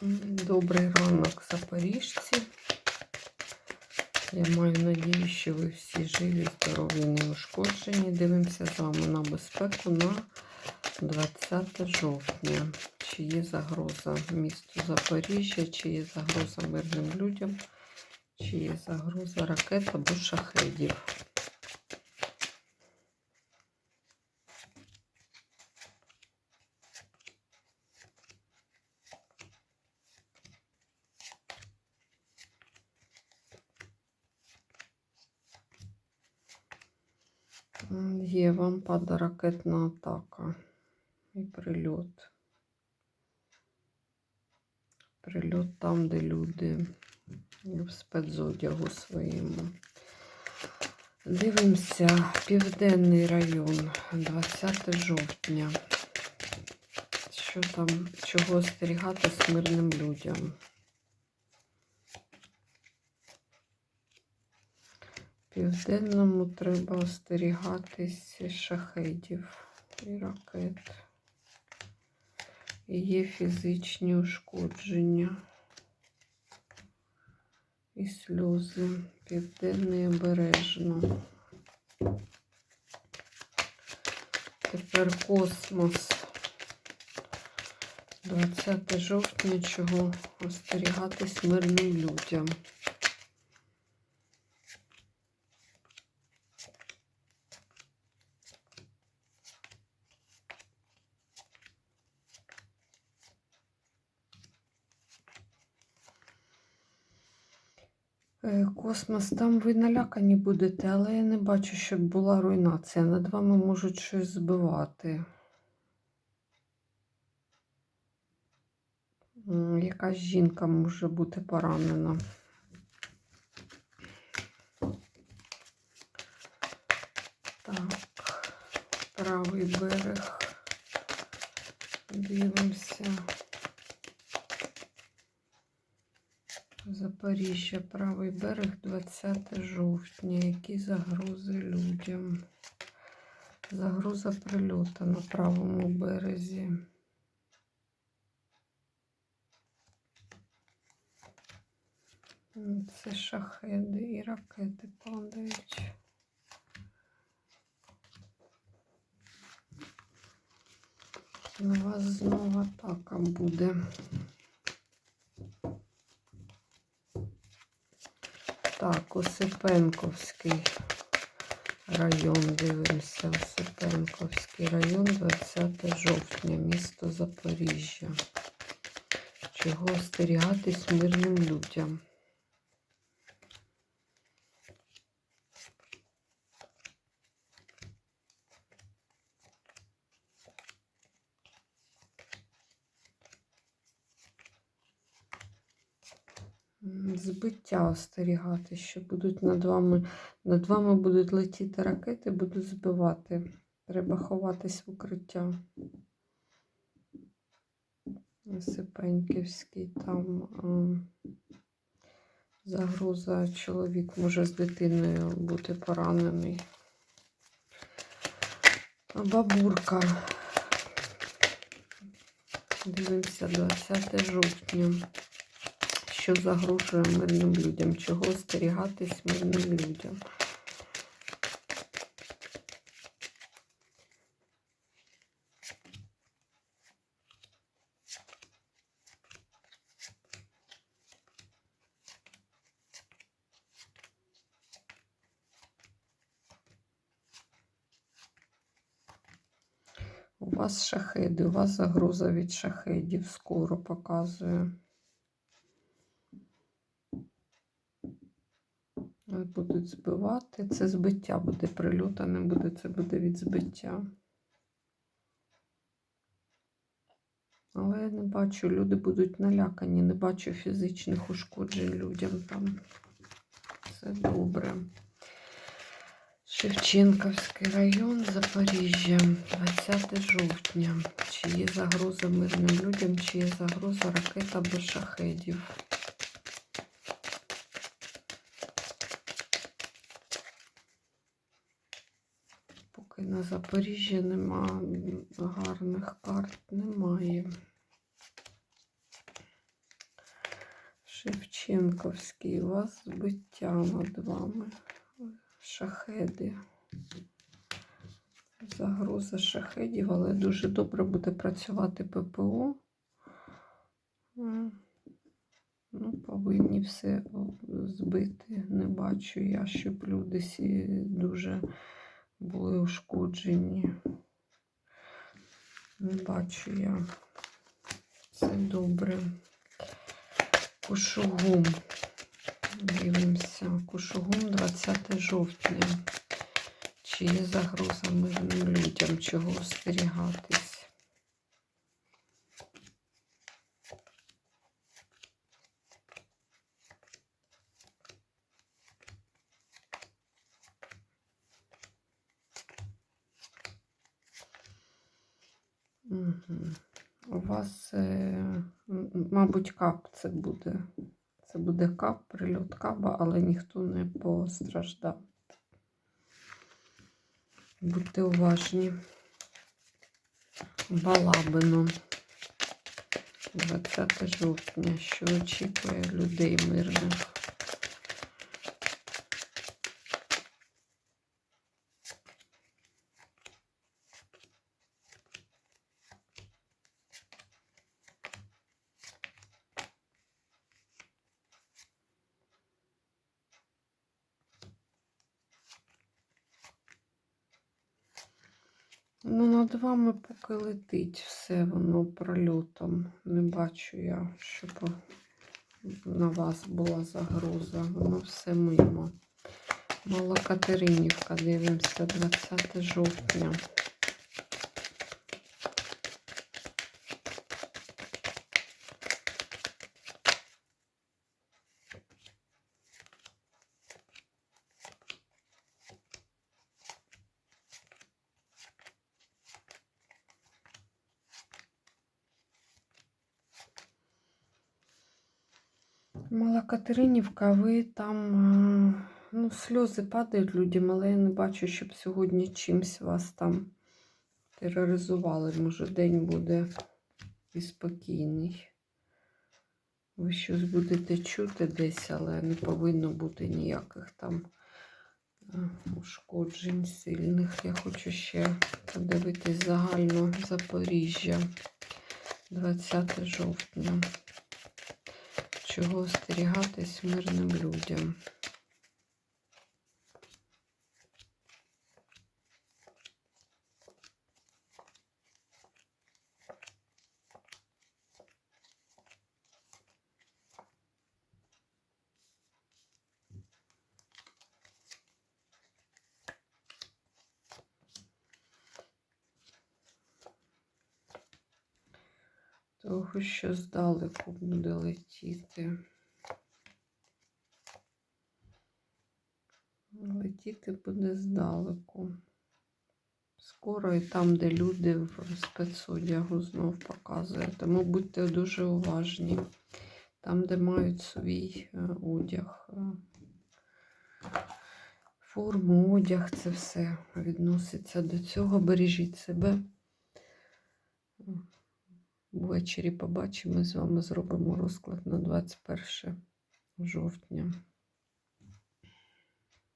Добрий ранок, запоріжці. Я маю надію, що ви всі живі, здорові, неушкоджені. Дивимося з вами на безпеку на 20 жовтня. Чи є загроза місту Запоріжжя, чи є загроза мирним людям, чи є загроза ракет або шахедів. Є вам падає ракетна атака і прильот. Прильот там, де люди в спецодягу своєму. Дивимося, Південний район, 20 жовтня. Що там, чого остерігати мирним людям? Південному треба остерігатись шахедів і ракет. І є фізичні ушкодження і сльози. Південний обережно. Тепер космос. 20 жовтня, чого остерігатись мирним людям. Космос, там ви налякані будете, але я не бачу, щоб була руйнація. Над вами можуть щось збивати. Якась жінка може бути поранена. Так, правий берег. Дивимося. Запоріжжя, правий берег, 20 жовтня. Які загрози людям? Загроза прильоту на правому березі. Це шахеди і ракети падають. На вас знову атака буде. Так, Осипенковський район. Дивимося. Осипенковський район, 20 жовтня, місто Запоріжжя. Чого остерігатись мирним людям? Збиття остерігати, що будуть над вами, над вами будуть летіти ракети, будуть збивати. Треба ховатись в укриття. Сипеньківський там загроза. Чоловік може з дитиною бути поранений. Бабурка. Дивимося 20 жовтня що загрожує мирним людям, чого остерігатись мирним людям. У вас шахеди, у вас загроза від шахедів скоро показує. Будуть збивати. Це збиття буде прильота, не буде, це буде від збиття. Але я не бачу, люди будуть налякані, не бачу фізичних ушкоджень людям там. Все добре. Шевченківський район, Запоріжжя, 20 жовтня. Чи є загроза мирним людям, чи є загроза ракет або шахедів? Поки на Запоріжжі нема гарних карт, немає. Шевченковський, у вас збиття над вами. Шахеди. Загроза шахедів, але дуже добре буде працювати ППО. Ну, повинні все збити. Не бачу я, щоб люди дуже були ушкоджені. Не бачу я. Все добре. Кушугум. Дивимося. Кушугум 20 жовтня. Чи є загроза мирним людям, чого остерігатись? У вас, е, мабуть, кап це буде. Це буде кап, прильот каба, але ніхто не постраждав. Будьте уважні. Балабино. 20 жовтня. Що очікує людей мирних? Ну, над вами поки летить все воно прольотом. Не бачу я, щоб на вас була загроза. Воно все мимо. Малокатеринівка, дивимося, 20 жовтня. Мала Катеринівка, ви там е, ну, сльози падають людям, але я не бачу, щоб сьогодні чимсь вас там тероризували. Може, день буде і спокійний. Ви щось будете чути десь, але не повинно бути ніяких там е, ушкоджень сильних. Я хочу ще подивитись загально Запоріжжя 20 жовтня. Чого остерігатись мирним людям? Того, що здалеку буде летіти. Летіти буде здалеку. Скоро і там, де люди в спецодягу знов показує. Тому будьте дуже уважні. Там, де мають свій е, одяг. е, Форму, одяг, це все відноситься до цього. Бережіть себе. Ввечері побачимо, з вами зробимо розклад на 21 жовтня.